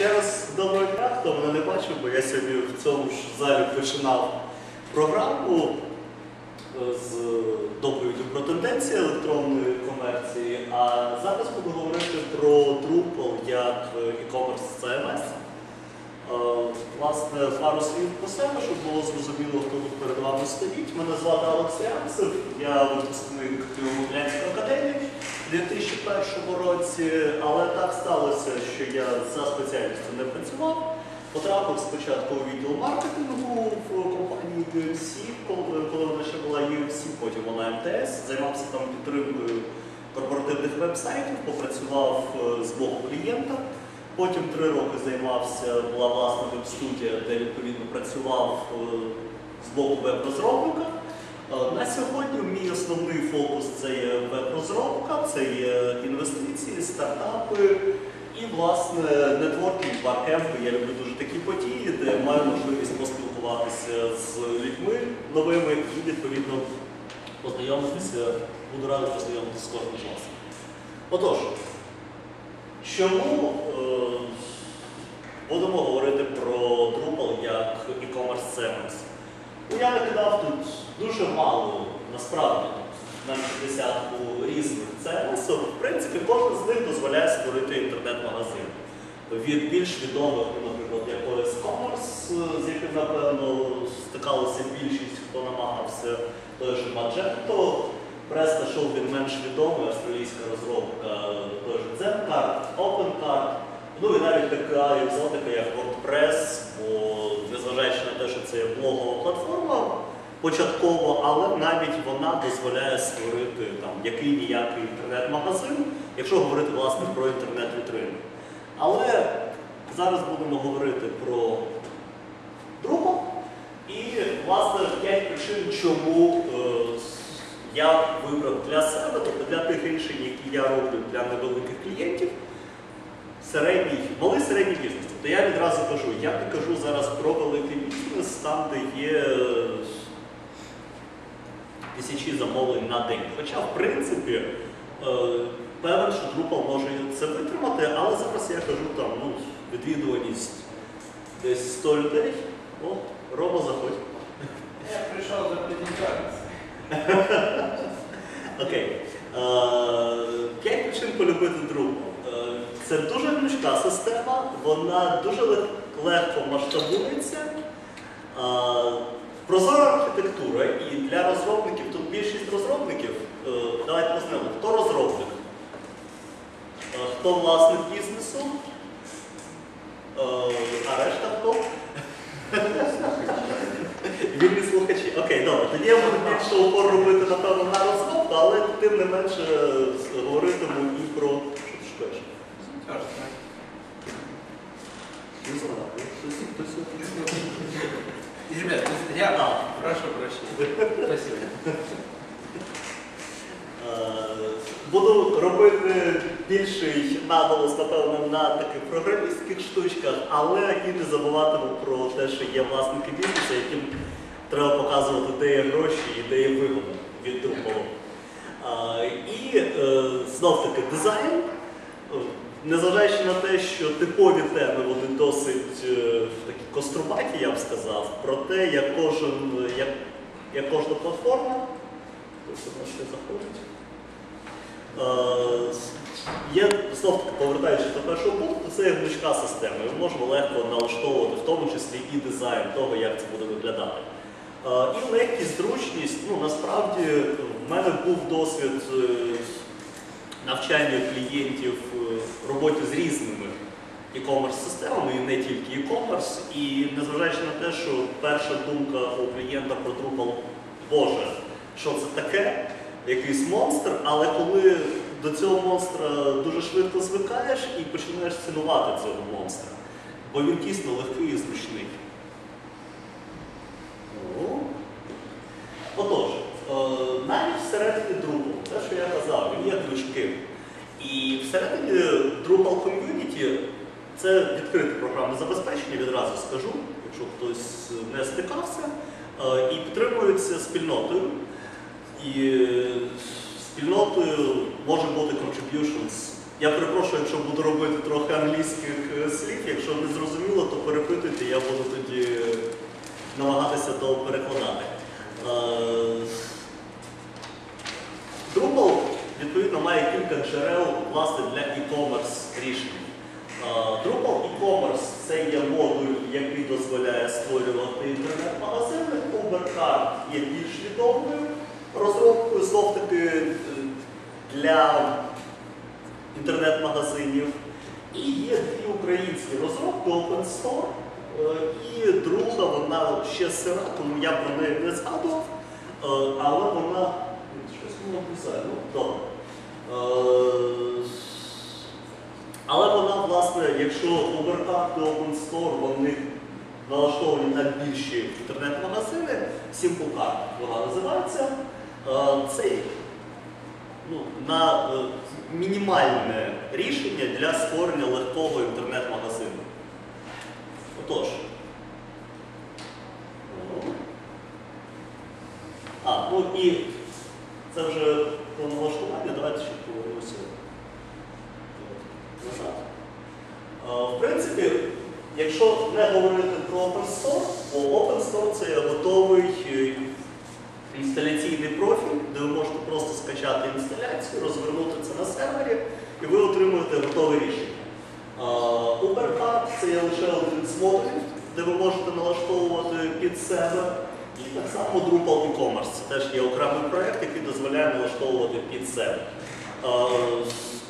Ще раз доброго дня, хто мене не бачив, бо я сьогодні в цьому ж залі починав програму е, з доповіддю про тенденції електронної комерції, а зараз буду говорити про Drupal як е, e-commerce CMS. Е, Власне, пару слів про себе, щоб було зрозуміло, хто тут перед вами стоїть. Мене звати Олексій я випускник Києво-Могилянської академії у 2001 році, але так сталося, що я за спеціальністю не працював. Потрапив спочатку у відділ маркетингу в компанії UMC, коли коли вона ще була UMC, потім вона МТС, займався там підтримкою корпоративних веб-сайтів, попрацював е, з боку клієнта. Потім три роки займався, була власна веб-студія, де відповідно працював е, з боку веб-розробника. Е, На сьогодні мій основний фокус це є веб-розробка, це є інвестиції, стартапи і, власне, нетворкінг, баркемпи. Я люблю дуже такі події, де маю можливість поспілкуватися з людьми новими і, відповідно, познайомитися. Буду радий познайомитися з кожним з вас. Отож, Чому е, будемо говорити про Drupal як e-commerce CMS? Ну, я накидав тут дуже мало, насправді, на десятку різних CMS. В принципі, кожен з них дозволяє створити інтернет-магазин. Від більш відомих, наприклад, якоїсь Commerce, з яким, напевно, стикалася більшість, хто намагався, той же Magento, Преста він менш відомий, австралійська розробка, той же Zencard, OpenCard, ну і навіть така екзотика, як WordPress, бо незважаючи на те, що це є блогова платформа початково, але навіть вона дозволяє створити там який-ніякий інтернет-магазин, якщо говорити власне про інтернет-вітрину. Але зараз будемо говорити про Drupal і, власне, п'ять причин, чому е, я вибрав для себе, тобто для тих рішень, які я роблю для невеликих клієнтів, середній, малий середній бізнес. Тобто я відразу кажу, я не кажу зараз про великий бізнес, там, де є е, тисячі замовлень на день. Хоча, в принципі, е, певен, що Drupal може це витримати, але зараз я кажу там, ну, відвідуваність десь 100 людей. О, Рома, заходь. Я прийшов за презентацію. Окей. Е, П'ять причин полюбити Drupal. Е, Це дуже гнучка система, вона дуже лег- легко масштабується. Е, Прозора архітектура, і для розробників тут більшість розробників. е, Давайте познайомимо, хто розробник, Е, хто власник бізнесу, Е, а решта хто? Вільні слухачі. Окей, добре. Тоді я буду більше упор робити, напевно, на розмову, але тим не менше говоритиму і про. Шукаєш? Ребят, я А. прошу прощения. Спасибо. Е, Буду робити більший наголос, напевно, на таких програмістських штучках, але і не забуватиму про те, що є власники бізнесу, яким треба показувати, де є гроші і де є вигода від. Е, І е, знов таки дизайн. Незважаючи на те, що типові теми вони досить е, такі кострубаті, я б сказав, про те, як кожен, як, як кожна платформа, ще заходить. Е, Є знов таки повертаючись до першого пункту, це є гнучка система. Ми можемо легко налаштовувати, в тому числі і дизайн того, як це буде виглядати. Е, І легкість, зручність, ну насправді в мене був досвід е, навчання клієнтів е, в роботі з різними e-commerce системами, і не тільки e-commerce. І незважаючи на те, що перша думка у клієнта про Drupal, Боже, що це таке, якийсь монстр, але коли до цього монстра дуже швидко звикаєш і починаєш цінувати цього монстра, бо він дійсно легкий і зручний. Ну, Отож, е, навіть всередині Drupal, те, що я казав, він є гнучким. І всередині Drupal Community це відкрите програмне забезпечення, відразу скажу, якщо хтось не стикався, е, і підтримується спільнотою. І спільнотою може бути contributions Я перепрошую, якщо буду робити трохи англійських е, слів, якщо не зрозуміло, то перепитуйте, я буду тоді намагатися то перекладати. Е, Drupal, відповідно, має кілька джерел власне для e-commerce рішень. Drupal e-commerce це є модуль, який дозволяє створювати інтернет-магазини. UberCard є більш відомою розробкою, знов таки е, для інтернет-магазинів. І є дві українські розробки Open Store. е, І друга, вона ще сира, тому я про неї не згадував. Е, Але вона. Щось воно писає, ну добре. Е, Але вона, власне, якщо і Open Store, вони налаштовані на більші інтернет-магазини, Simple Card вона називається. Е, Це ну, на е, мінімальне рішення для створення легкого інтернет-магазину. Отож. А, ну і це вже про налаштування, давайте ще повернемося назад. Е, В принципі, якщо не говорити про Open Store, то Open Store це готовий е, інсталяційний профіль, де ви можете просто скачати інсталяцію, розвернути це на сервері, і ви отримуєте готове рішення. А, UberCard це є лише один з модулів, де ви можете налаштовувати під себе. І так само Drupal e-commerce. Це теж є окремий проєкт, який дозволяє налаштовувати під себе.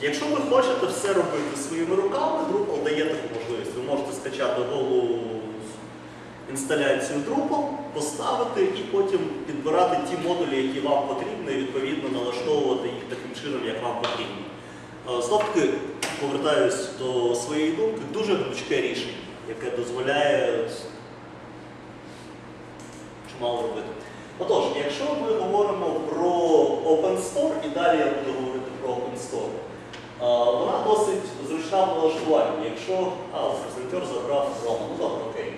Якщо ви хочете все робити своїми руками, Drupal дає таку можливість. Ви можете скачати голу інсталяцію Drupal, поставити і потім підбирати ті модулі, які вам потрібні, і відповідно налаштовувати їх таким чином, як вам потрібно. Е, Знов таки, повертаюсь до своєї думки, дуже гнучке рішення, яке дозволяє чимало робити. Отож, якщо ми говоримо про Open Store, і далі я буду говорити про Open Store, е, вона досить зручна в налаштуванні. Якщо презентер забрав Рома, ну добре, окей.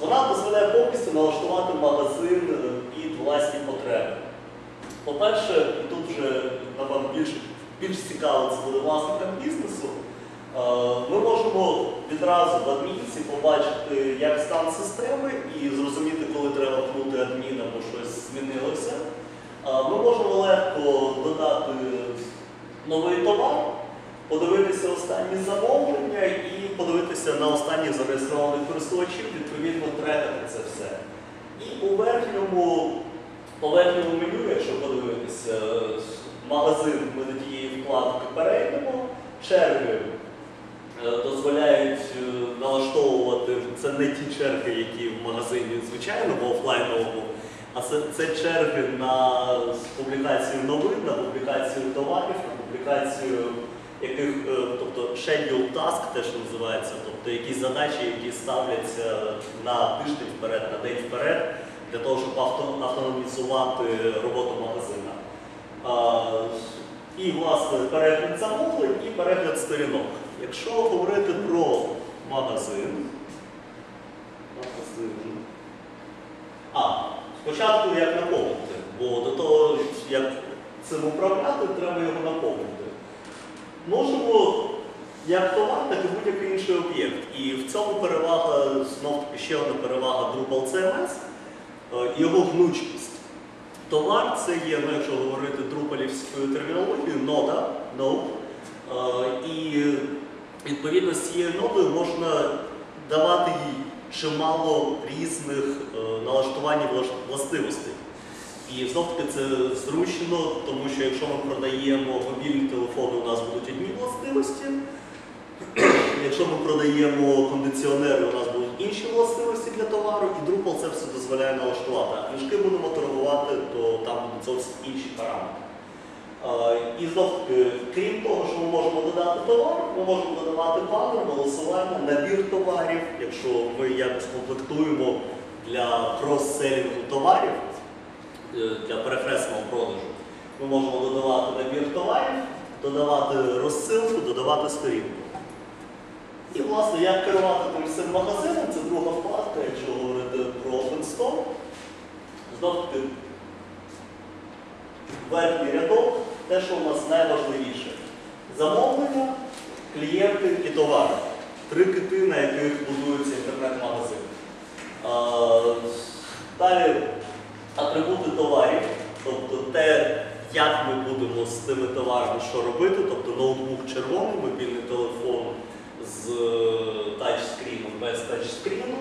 Вона дозволяє повністю налаштувати магазин е, під власні потреби. По-перше, тут вже напевно більш цікаво це буде власникам бізнесу. Е, Ми можемо відразу в адмінці побачити, як стан системи, і зрозуміти, коли треба пнути адмін або щось змінилося. Е, Ми можемо легко додати новий товар, подивитися останні замовлення і подивитися на останніх зареєстрованих користувачів, відповідно трекати це все. І у верхньому, по верхньому меню, якщо подивитися, магазин ми до тієї вкладки перейдемо, черги дозволяють е, налаштовувати, це не ті черги, які в магазині звичайному офлайновому, а це, це черги на публікацію новин, на публікацію товарів, на публікацію яких, е, тобто schedule task, що називається, тобто якісь задачі, які ставляться на тиждень вперед, на день вперед, для того, щоб авто- автоматизувати роботу магазина. І, власне, перегляд замовлень і перегляд сторінок. Якщо говорити про магазин, магазин. А, спочатку як наповнити, бо до того, як цим управляти, треба його наповнити. Можемо як товар, так і будь-який інший об'єкт. І в цьому перевага, знов ще одна перевага Drupal CMS, е, його гнучкість. Товар це є, ну, якщо говорити друпалівською термінологією, нода, node. Е, І відповідно з цією нодою можна давати їй чимало різних е, налаштувань і властивостей. І знов таки це зручно, тому що якщо ми продаємо мобільні телефони, у нас будуть одні властивості. Якщо ми продаємо кондиціонери, у нас будуть інші властивості для товару, і Drupal це все дозволяє налаштувати. А книжки будемо торгувати, то там будуть зовсім інші параметри. І знов крім того, що ми можемо додати товар, ми можемо додавати банер, голосування, набір товарів, якщо ми якось комплектуємо для крос-селінгу товарів, е, для перехресного продажу. Ми можемо додавати набір товарів, додавати розсилку, додавати сторінку. І, власне, як керувати тим всім магазином, це друга вкладка, якщо говорити про Open Store. Знов таки, верхній рядок, те, що у нас найважливіше. Замовлення, клієнти і товари. Три кити, на яких будується інтернет-магазин. Далі атрибути товарів, тобто те, як ми будемо з тими товарами що робити, тобто ноутбук червоний, мобільний телефон з е, тачскріном, без тачскріну,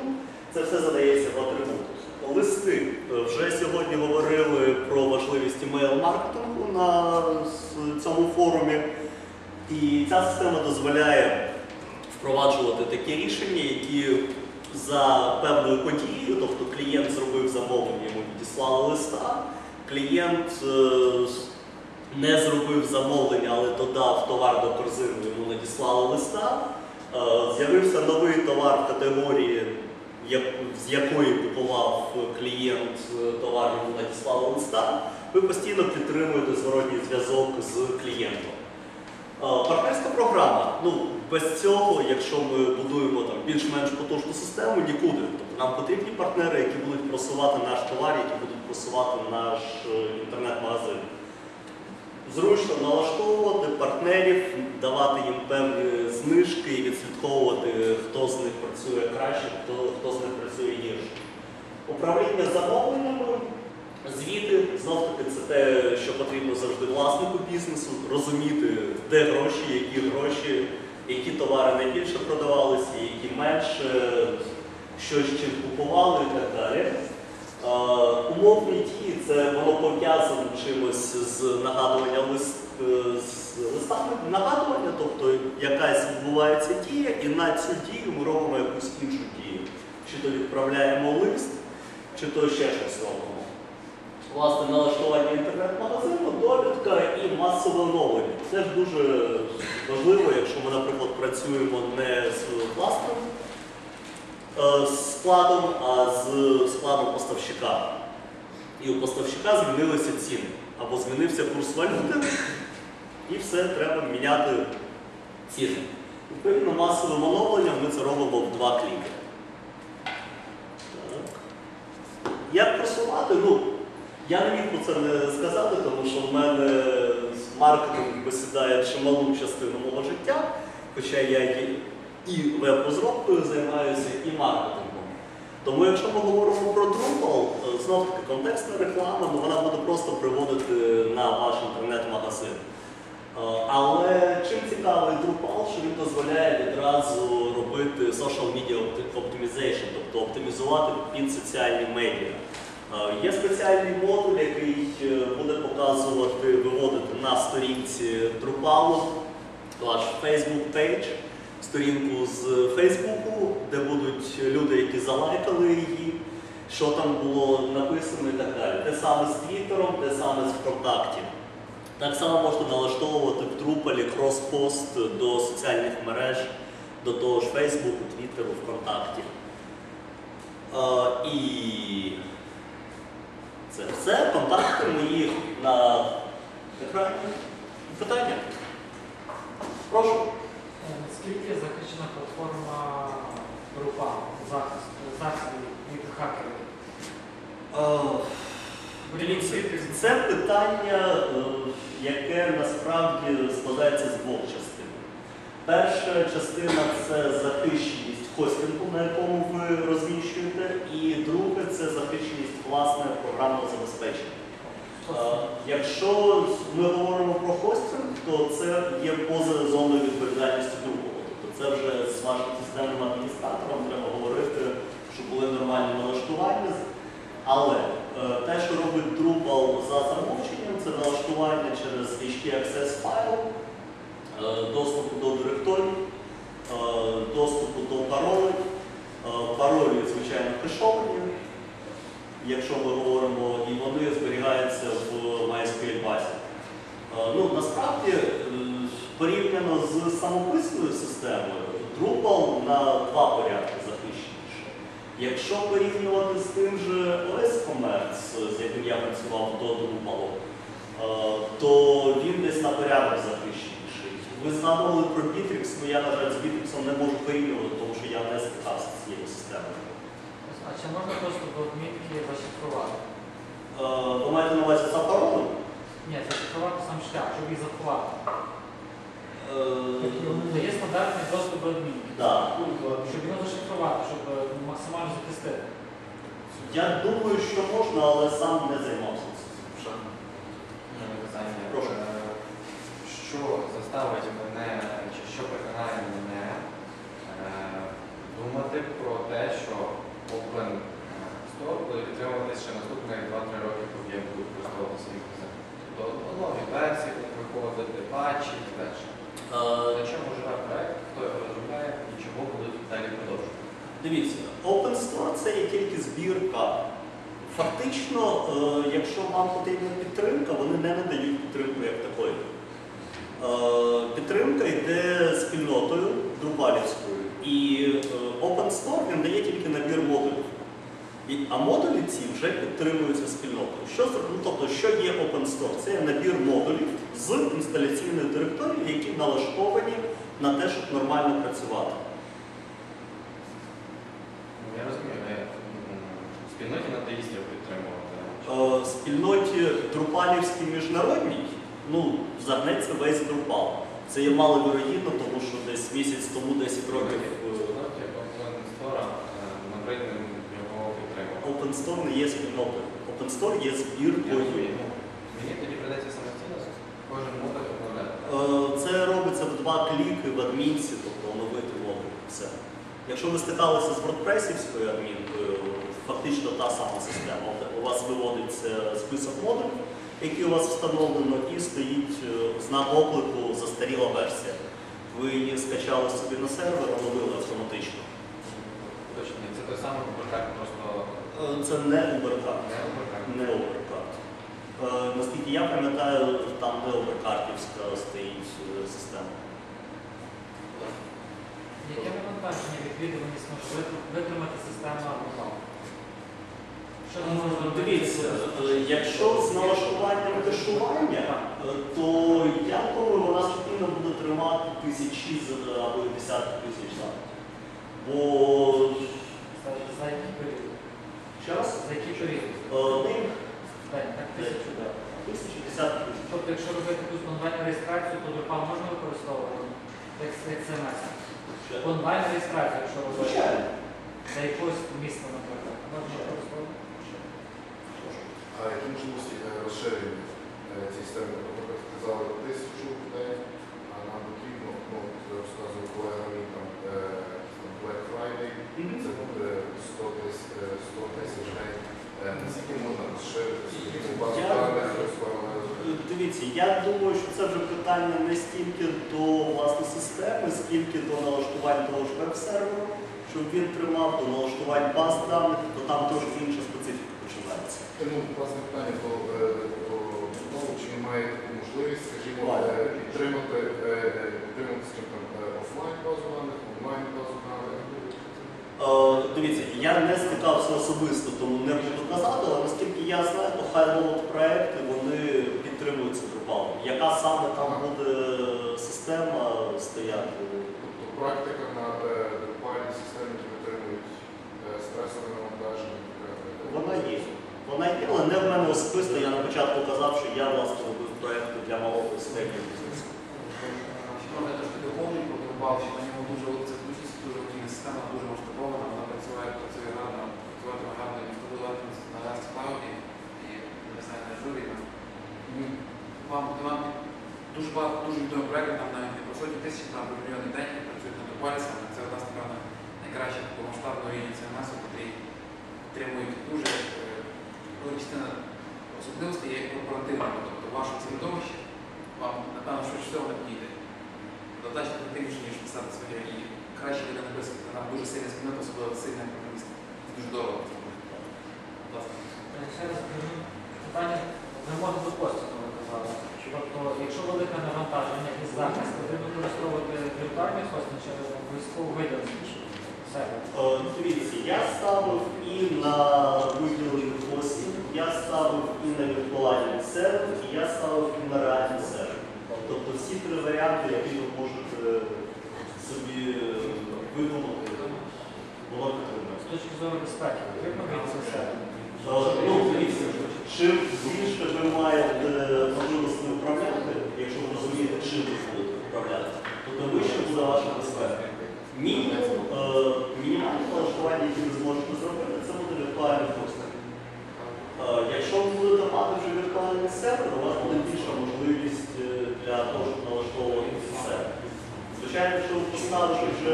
це все задається в атрибут. Листи. Е, Вже сьогодні говорили про важливість імейл-маркетингу на цьому форумі. І ця система дозволяє впроваджувати такі рішення, які за певною подією, тобто клієнт зробив замовлення, йому відіслали листа, клієнт е, не зробив замовлення, але додав товар до корзини, йому надіслали листа. Е, З'явився новий товар в категорії, з якої купував клієнт е, товар, йому надіслали листа. Ви постійно підтримуєте зворотній зв'язок з клієнтом. Е, Партнерська програма. Ну, без цього, якщо ми будуємо більш-менш потужну систему, нікуди. Тобто нам потрібні партнери, які будуть просувати наш товар, які будуть просувати наш е, інтернет-магазин. Зручно налаштовувати партнерів, давати їм певні знижки і відслідковувати, хто з них працює краще, хто, хто з них працює гірше. Управління замовленнями, звіти, знов таки, це те, що потрібно завжди власнику бізнесу, розуміти, де гроші, які гроші, які товари найбільше продавалися, які менше, що з чим купували і так далі. Умовні дії це воно пов'язано чимось з нагадуванням лист, е, з листами нагадування, тобто якась відбувається дія, і на цю дію ми робимо якусь іншу дію. Чи то відправляємо лист, чи то ще щось робимо. Власне, налаштування інтернет-магазину, довідка і масове оновлення. Це ж дуже важливо, якщо ми, наприклад, працюємо не з власним е, складом, а з складом поставщика. І у поставщика змінилися ціни. Або змінився курс валюти, і все, треба міняти ціни. Відповідно, масовим оновленням ми це робимо в два кліки. Так. Як просувати? Ну, я не міг про це не сказати, тому що в мене маркетинг посідає чималу частину мого життя, хоча я і веб-розробкою займаюся, і маркетингом. Тому якщо ми говоримо про Drupal, е, знов таки контекстна реклама, ну, вона буде просто приводити на ваш інтернет-магазин. Е, Але чим цікавий Drupal, що він дозволяє відразу робити social media optimization, тобто оптимізувати під соціальні медіа. Е, Є спеціальний модуль, який е, буде показувати, виводити на сторінці Drupal ваш Facebook page, сторінку з Фейсбуку, де будуть люди, які залайкали її, що там було написано і так далі. Те саме з Твіттером, те саме з ВКонтакті. Так само можна налаштовувати в Drupal крос-пост до соціальних мереж, до того ж Фейсбуку, Твіттеру, ВКонтакті. І це все. Контакти мої на екрані. Питання? Прошу. Е, Наскільки захищена платформа група захисту від хакерів? Е, це питання, е, яке насправді складається з двох частин. Перша частина це захищеність хостингу, на якому ви розміщуєте, і друге це захищеність власне програмного забезпечення. Якщо ми говоримо про хостинг, то це є поза зоною відповідальності другого. Тобто це вже з вашим системним адміністратором треба говорити, щоб були нормальні налаштування. Але те, що робить Drupal за замовченням, це налаштування через HT-Access файл, е, доступу до директорій, е, доступу до паролей. Е, Паролі, звичайно, кешовані, якщо ми говоримо, і вони зберігаються в MySQL базі. Е, Ну, насправді, е, порівняно з самописною системою, Drupal на два порядки. Якщо порівнювати з тим же OS Commerce, з яким я працював до Drupal, е, то він десь на порядок захищеніший. Ви згадували про Bittrex, ну я, на жаль, з Bittrex не можу порівнювати, тому що я не стикався з цією системою. А чи можна просто до відмітки зашифрувати? Е, Ви маєте на увазі за паролем? Ні, зашифрувати сам шлях, щоб їх заховати. Е, Є стандартний доступ до адмінки. да. Щоб його зашифрувати, щоб е, Я думаю, що можна, але сам не займався цим. Питання. Прошу. Е, Що заставить мене, чи що переконає мене е, думати про те, що Open Store буде підтримуватися ще наступних 2-3 роки, поки я буду використовувати свій презент. Тобто нові версії будуть виходити, патчі і так далі. Е, На чому живе проект, хто його розробляє і чого будуть далі продовжувати. Дивіться, Open Store це є тільки збірка. Фактично, е, якщо вам потрібна підтримка, вони не надають підтримку як такої. Е, Підтримка йде спільнотою Друбалівською. І е, Open Store він дає тільки набір модулів. А модулі ці вже підтримуються спільнотою. Що, ну, тобто, що є Open Store? Це набір модулів з інсталяційною територією, які налаштовані на те, щоб нормально працювати. Ну, Я розумію, але м, в спільноті надоїстів підтримувати. Е, спільноті Друпалівській міжнародній, ну, загнеться весь Друпал. Це є маловірогідно, тому що десь місяць тому, 10 років, е, Спільноті Open Store, е, набридно його підтримувати. Open не є спільнотою. Open Store є збіркою. Мені тоді придеться самостійно кожен модуль обновляти. Е, Це робиться в два кліки в адмінці, тобто оновити модуль. Все. Якщо ви стикалися з WordPress-івською адмінкою, фактично та сама система. У вас виводиться список модулів, які у вас встановлено, і стоїть е, знак оклику застаріла версія. Ви її скачали собі на сервер, оновили автоматично. Точно, це той самий Ubercard, просто Е, Це не Ubercard. не Ubercard. Е, Наскільки я пам'ятаю, там не Ubercardівська стоїть е, система. Яке навантаження відвідуваність може витр- витримати система Google? Що там може зробити? Дивіться, е, якщо з налаштуванням кешування, е, то я думаю, вона спокійно буде тримати тисячі або десятки тисяч зараз. Бо За, який період? час За який період? День, так, тисячу, так. тисячі десятки тисяч. Тобто, якщо робити якусь онлайн реєстрацію, то Drupal можна використовувати як, CMS? Онлайн реєстрацію, якщо робити Звичайно. за якогось міста, наприклад, можна використовувати? А які можливості е, розширення е, цієї системи? Тобто, ви сказали тисячу людей, а нам потрібно, ну, от розказував колега мій там Black Friday, це буде 100 тисяч, е, 100 тисяч. Е, Наскільки можна розширити, скажімо, базу даних? Дивіться, я думаю, що це вже питання не стільки до власне системи, скільки до налаштувань того ж веб-серверу, щоб він тримав, до налаштувань баз даних, то там трошки інша специфіка Ну, власне питання до, е, чи він має таку можливість, скажімо, е, підтримати, е, офлайн базу даних, онлайн базу даних. Дивіться, я не стикався особисто, тому не буду казати, але наскільки я знаю, то high-level проекти вони підтримуються Drupal. Яка саме там буде система стояти? Тобто практика на депальній системі, е, стресове навантаження. Вона є. Вона є, не в мене особисто. Я на початку казав, що я власне робив проекти для малого середнього бізнесу. Можна трошки доповнити про Drupal, що на ньому дуже це дуже дуже активна система, дуже масштабована, вона працює, працює гарно, працюватиме гарно і встановлювати на Rust Cloud і не знаю, на Azure. М, Вам, дуже багато дуже відомих проєктів, там навіть не про сотні тисяч, там мільйони день працюють на Drupal саме. Це у нас, напевно, найкраща такого масштабного рівня CMS, котрі отримують дуже частина особливостей є корпоративними, тобто в вашому середовищі вам, напевно, швидше всього не підійде задача ефективніше, ніж писати своє і краще для написати. Нам дуже сильна спільнота, особливо сильна програміста. Це дуже дорого. Будь ласка. Ще раз кажу, питання вимоги до посту, ви казали. Тобто, якщо велике навантаження і захист, потрібно використовувати віртуальний хостинг чи обов'язково виділений сервер. Дивіться, я ставив і на виділений хостинг, я ставив і на віртуальний сервер, і я ставив і на реальний сервер. Тобто всі три варіанти, які ви можете е, собі е, видумати, було підтримує. З точки зору безпеки, е, Ну, дивіться, Чим більше ви маєте можливості управляти, якщо ви розумієте, чим ви будете управляти, то тим вище буде ваша безпека. Мінімум, мінімальне налаштування, яке ви зможете зробити, це буде віртуальний Стали вже віртуальними серверами, у нас буде більша можливість е, для того, щоб налаштовувати сервер. Звичайно, якщо ви поставиш вже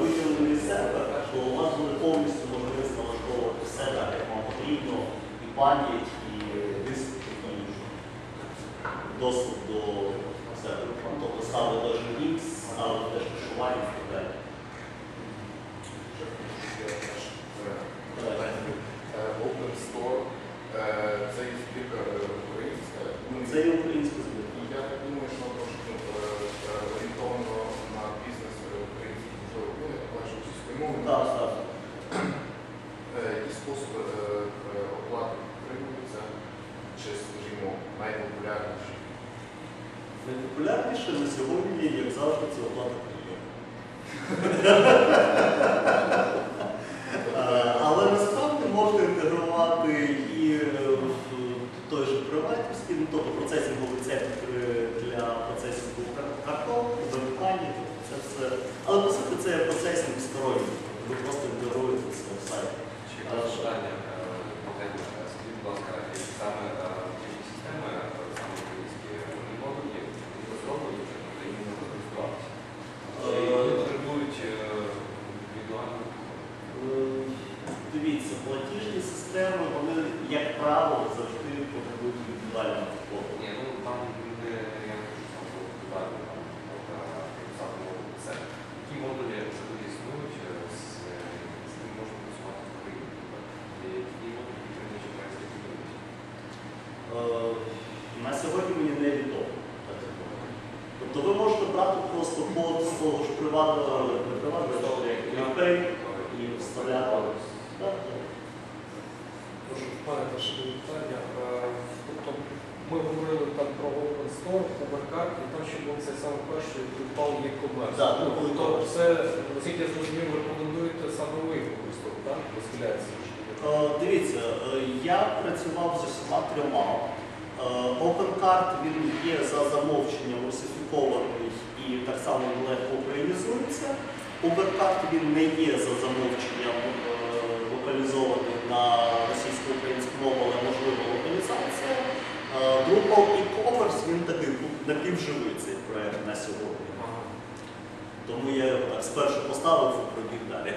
виділений сервер, то у вас буде повністю можливість налаштовувати сервер, як вам потрібно, і пам'ять, і диск, і інше. Доступ до серверу. Тобто ставити теж мікс, ставити теж кешування. Yeah. Drupal e-commerce. Так, Ну, Drupal Тобто e-commerce. наскільки я зрозумів, рекомендуєте саме ви використовувати, так? Розхиляється. Е, Дивіться, е, я працював з усіма трьома. Е, OpenCard він є за замовченням русифікований і так само легко українізується. UberCard він не є за замовченням локалізований на російсько-українську мову, але можлива локалізація. Drupal e-commerce він такий ну, напівживий цей проект на сьогодні. Тому я його так спершу поставив і пробіг далі.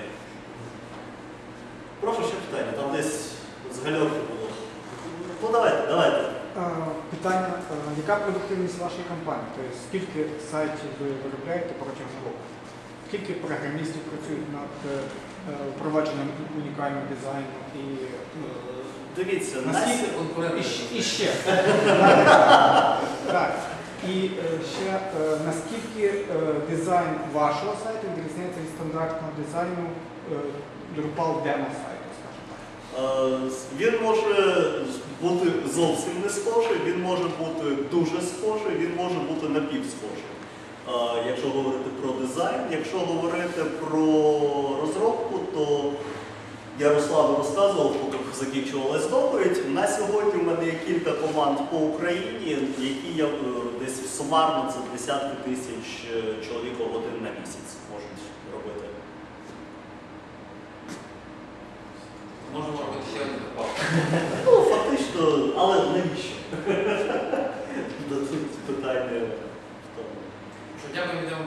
Прошу ще питання, там десь з гальорки було. Ну давайте, давайте. Питання, е, яка продуктивність вашої компанії? Тобто скільки сайтів ви виробляєте протягом року? Скільки програмістів працюють над е, е, впровадженням унікального дизайну і Дивіться, наскільки і, і ще так. І е, ще е, наскільки е, дизайн вашого сайту відрізняється від стандартного дизайну Drupal демо сайту, скажімо так? він може бути зовсім не схожий, він може бути дуже схожий, він може бути напівсхожий. Якщо говорити про дизайн, якщо говорити про розробку, то я розказував, поки закінчувалась доповідь. На сьогодні в мене є кілька команд по Україні, які я е, десь сумарно це десятки тисяч е, чоловік годин на місяць можуть робити. Можемо робити ще один допал. Ну, фактично, але навіщо? Тут питання в тому. Що дякую, йдемо